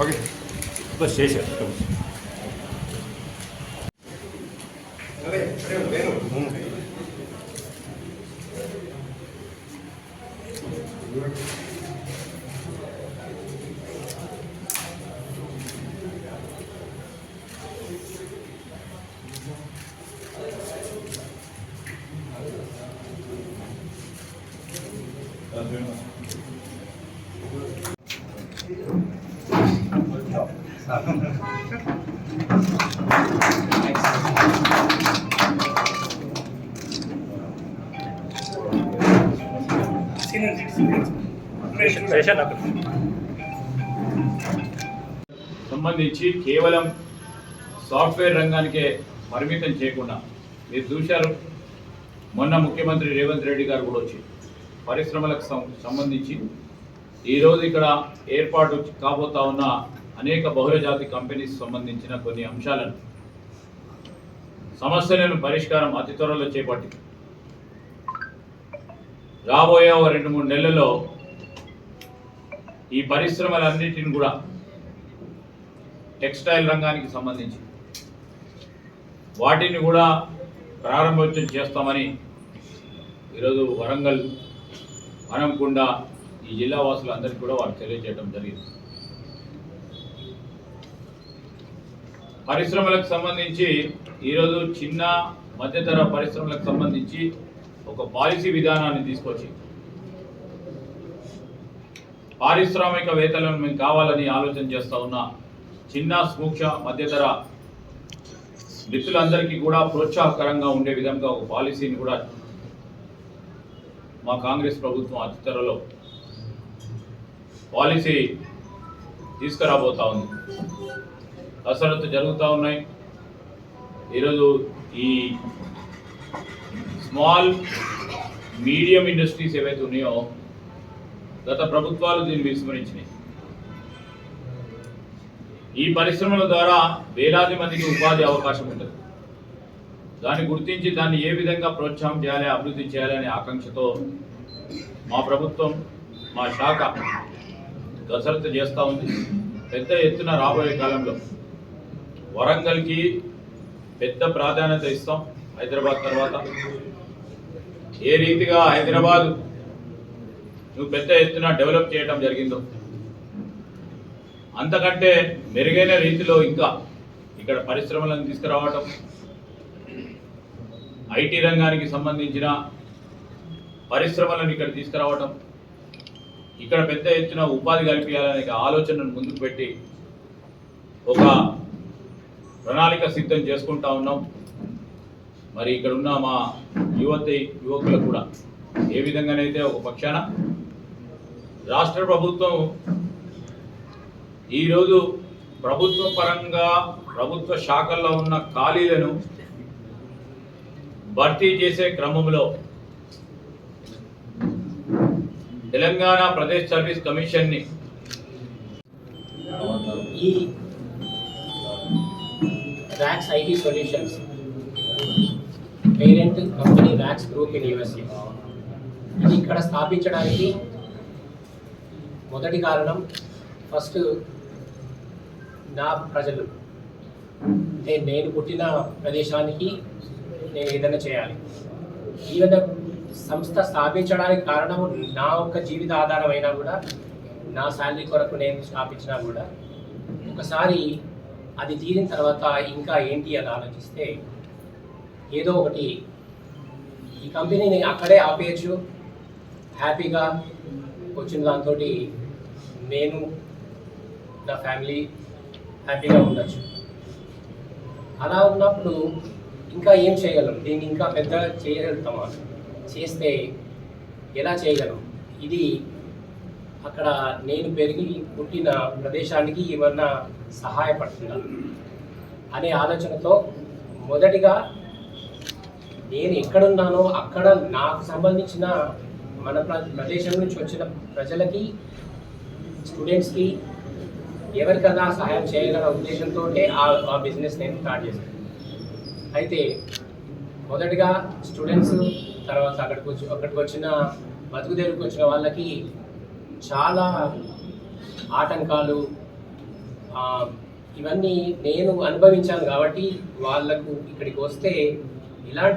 Okay bus చేశారు చేశాను సంబంధించి కేవలం సాఫ్ట్వేర్ రంగానికే పరిమితం చేయకుండా మీరు చూశారు. మొన్న ముఖ్యమంత్రి రేవంత్ రెడ్డి గారు కూడా వచ్చి పరిశ్రమలకు సం- సంబంధించి ఈరోజు ఇక్కడ ఏర్పాటు కాబోతా ఉన్న అనేక బహుళజాతి కంపెనీస్ సంబంధించిన కొన్ని అంశాలను సమస్యలను పరిష్కారం అతి త్వరలో చేపట్టి రాబోయే ఓ రెండు మూడు నెలల్లో ఈ పరిశ్రమలన్నిటిని కూడా టెక్స్టైల్ రంగానికి సంబంధించి వాటిని కూడా ప్రారంభోత్సవం చేస్తామని ఈరోజు వరంగల్ వనంకొండ ఈ జిల్లా వాసులందరికీ కూడా వారు తెలియజేయడం జరిగింది. పరిశ్రమలకు సంబంధించి ఈరోజు చిన్న మధ్యతర పరిశ్రమలకు సంబంధించి ఒక పాలసీ విధానాన్ని తీసుకొచ్చి పారిశ్రామికవేత్తలను మేము కావాలని ఆలోచన చేస్తూ ఉన్న చిన్న సూక్ష్మ మధ్యతర మిత్రులందరికీ కూడా ప్రోత్సాహకరంగా ఉండే విధంగా ఒక పాలసీని కూడా మా కాంగ్రెస్ ప్రభుత్వం అతి త్వరలో పాలసీ తీసుకురాబోతా ఉంది. కసరత్తు జరుగుతూ ఉన్నాయి. ఈరోజు ఈ స్మాల్ మీడియం ఇండస్ట్రీస్ ఏవైతే ఉన్నాయో గత ప్రభుత్వాలు దీన్ని విస్మరించినాయి. ఈ పరిశ్రమల ద్వారా వేలాది మందికి ఉపాధి అవకాశం ఉంటుంది. దాన్ని గుర్తించి దాన్ని ఏ విధంగా ప్రోత్సాహం చేయాలి అభివృద్ధి చేయాలనే ఆకాంక్షతో మా ప్రభుత్వం మా శాఖ కసరత్తు చేస్తూ ఉంది. పెద్ద ఎత్తున రాబోయే కాలంలో వరంగల్కి పెద్ద ప్రాధాన్యత ఇస్తాం హైదరాబాద్ తర్వాత. ఏ రీతిగా హైదరాబాద్ నువ్వు పెద్ద ఎత్తున డెవలప్ చేయడం జరిగిందో అంతకంటే మెరుగైన రీతిలో ఇంకా ఇక్కడ పరిశ్రమలను తీసుకురావటం ఐటీ రంగానికి సంబంధించిన పరిశ్రమలను ఇక్కడ తీసుకురావటం ఇక్కడ పెద్ద ఎత్తున ఉపాధి కల్పించాలనే ఆలోచనను ముందుకు పెట్టి ఒక ప్రణాళిక సిద్ధం చేసుకుంటా ఉన్నాం. మరి ఇక్కడ ఉన్న మా యువతి యువకులకు కూడా ఏ విధంగానైతే ఒక పక్షాన రాష్ట్ర ప్రభుత్వం ఈరోజు ప్రభుత్వ పరంగా ప్రభుత్వ శాఖల్లో ఉన్న ఖాళీలను భర్తీ చేసే క్రమంలో తెలంగాణ ప్రదేశ్ సర్వీస్ కమిషన్ని ఈ Racks IT solutions parent company Racks group in USA ఇది ఇక్కడ స్థాపించడానికి మొదటి కారణం ఫస్ట్ నా ప్రజలు. అంటే నేను పుట్టిన ప్రదేశానికి నేను ఏదైనా చేయాలి. ఈ విధంగా సంస్థ స్థాపించడానికి కారణం నా ఒక్క జీవిత ఆధారమైనా కూడా నా శాలరీ కొరకు నేను స్థాపించినా కూడా ఒకసారి అది తీరిన తర్వాత ఇంకా ఏంటి అని ఆలోచిస్తే ఏదో ఒకటి ఈ కంపెనీని అక్కడే ఆపేయచ్చు. హ్యాపీగా వచ్చిన దాంతో నేను నా ఫ్యామిలీ హ్యాపీగా ఉండొచ్చు. అలా ఉన్నప్పుడు ఇంకా ఏం చేయగలం? దీన్ని ఇంకా పెద్ద చేయగలుగుతామా? చేస్తే ఎలా చేయగలం? ఇది అక్కడ నేను పెరిగి పుట్టిన ప్రదేశానికి ఏమన్నా సహాయపడుతుందా అనే ఆలోచనతో మొదటిగా నేను ఎక్కడున్నానో అక్కడ నాకు సంబంధించిన మన ప్ర- ప్రదేశం నుంచి వచ్చిన ప్రజలకి స్టూడెంట్స్కి ఎవరికన్నా సహాయం చేయగల ఉద్దేశంతో ఆ ఆ బిజినెస్ నేను స్టార్ట్ చేశాను. అయితే మొదటిగా స్టూడెంట్స్ తర్వాత అక్కడికి వచ్చి అక్కడికి వచ్చిన బతుకు వచ్చిన వాళ్ళకి చాలా ఆటంకాలు ఇవన్నీ నేను అనుభవించాను కాబట్టి వాళ్ళకు ఇక్కడికి వస్తే ఇలాంటి